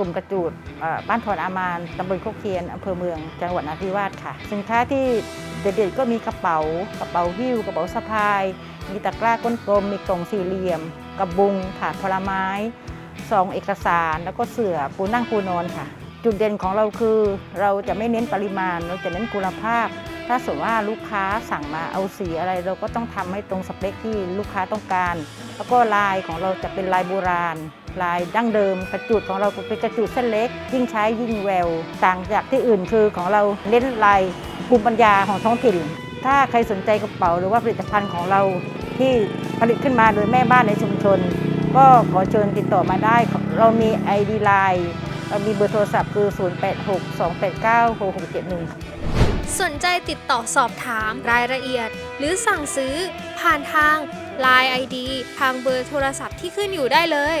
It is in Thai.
ลุ่มกระจูดบ้านทอนอามานตำบลโคกเคียนอำเภอเมืองจังหวัดนราธิวาสค่ะ สินค้าที่เด็ดๆก็มีกระเป๋ากระเป๋าหิ้วกระเป๋าสะพาย มีตะกร้าก้นกลม มีกล่องสี่เหลี่ยม กระบุงถาดผลไม้ซองเอกสาร แล้วก็เสื่อปูนั่งปูนอนค่ะ จุดเด่นของเราคือเราจะไม่เน้นปริมาณ เราจะเน้นคุณภาพ ถ้าสมมติว่าลูกค้าสั่งมาเอาสีอะไรเราก็ต้องทำให้ตรงสเปคที่ลูกค้าต้องการ แล้วก็ลายของเราจะเป็นลายโบราณ ลายดั้งเดิมกระจุดของเราเป็นกระจุดเส้นเล็ก ยิ่งใช้ยิ่งแววต่างจากที่อื่นคือของเราเน้นลายภูมิปัญญาของท้องถิ่น ถ้าใครสนใจกระเป๋าหรือว่าผลิตภัณฑ์ของเราที่ผลิตขึ้นมาโดยแม่บ้านในชุมชน ก็ขอเชิญติดต่อมาได้ เรามี ID Line เรามีเบอร์โทรศัพท์คือ 0862896671 สนใจติดต่อสอบถามรายละเอียด หรือสั่งซื้อผ่านทาง Line ID ทางเบอร์โทรศัพท์ที่ขึ้นอยู่ได้เลย